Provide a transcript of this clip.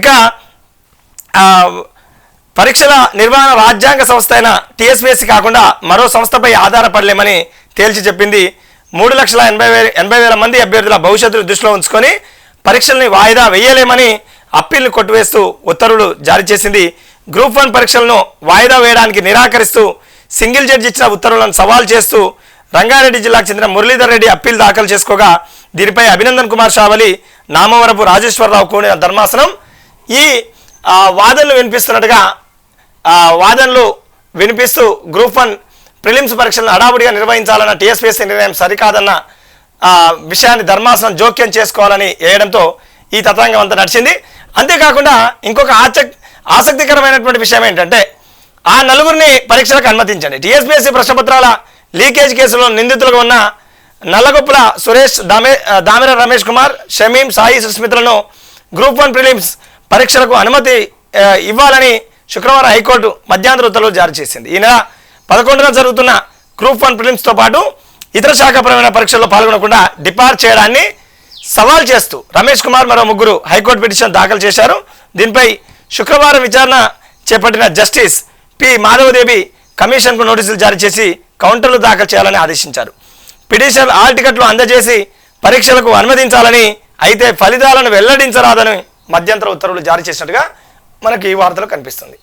ఇక పరీక్షల నిర్వహణ రాజ్యాంగ సంస్థ అయిన టీఎస్పీఎస్సీ కాకుండా మరో సంస్థపై ఆధారపడలేమని తేల్చి చెప్పింది మూడు లక్షల ఎనభై వేల ఎనభై వేల మంది అభ్యర్థుల భవిష్యత్తును దృష్టిలో ఉంచుకొని పరీక్షల్ని వాయిదా వేయలేమని అప్పీల్ని కొట్టివేస్తూ ఉత్తర్వులు జారీ చేసింది. గ్రూప్ వన్ పరీక్షలను వాయిదా వేయడానికి నిరాకరిస్తూ సింగిల్ జడ్జి ఇచ్చిన ఉత్తర్వులను సవాల్ చేస్తూ రంగారెడ్డి జిల్లాకు చెందిన మురళీధర్ రెడ్డి అప్పీల్ దాఖలు చేసుకోగా దీనిపై అభినందన్ కుమార్ షావలి నామవరపు రాజేశ్వరరావు కూడిన ధర్మాసనం ఈ వాదనలు వినిపిస్తున్నట్టుగా వాదనలు వినిపిస్తూ గ్రూప్ వన్ ప్రిలిమ్స్ పరీక్షలను హడావుడిగా నిర్వహించాలన్న టీఎస్పీఎస్సీ నిర్ణయం సరికాదన్న విషయాన్ని ధర్మాసనం జోక్యం చేసుకోవాలని వేయడంతో ఈ తతంగం అంతా నడిచింది. అంతేకాకుండా ఇంకొక ఆసక్ ఆసక్తికరమైనటువంటి విషయం ఏంటంటే ఆ నలుగురిని పరీక్షలకు అనుమతించండి. టీఎస్పీఎస్సీ ప్రశ్నపత్రాల లీకేజ్ కేసులో నిందితులుగా ఉన్న నల్లగొప్పుల సురేష్ దామే దామెర రమేష్ కుమార్ షమీం సాయి సుస్మితులను గ్రూప్ వన్ ప్రిలిమ్స్ పరీక్షలకు అనుమతి ఇవ్వాలని శుక్రవారం హైకోర్టు మధ్యాంతర ఉత్తర్వులు జారీ చేసింది. ఈ నెల పదకొండున జరుగుతున్న గ్రూప్ వన్ ప్రిలిమ్స్తో పాటు ఇతర శాఖపరమైన పరీక్షల్లో పాల్గొనకుండా డిపార్ట్ చేయడాన్ని సవాల్ చేస్తూ రమేష్ కుమార్ మరో ముగ్గురు హైకోర్టు పిటిషన్ దాఖలు చేశారు. దీనిపై శుక్రవారం విచారణ చేపట్టిన జస్టిస్ పి మాధవదేవి కమిషన్కు నోటీసులు జారీ చేసి కౌంటర్లు దాఖలు చేయాలని ఆదేశించారు. పిటిషన్ ఆల్ టికెట్లు అందజేసి పరీక్షలకు అనుమతించాలని అయితే ఫలితాలను వెల్లడించరాదని మధ్యంతర ఉత్తర్వులు జారీ చేసినట్టుగా మనకి ఈ వార్తలు కనిపిస్తుంది.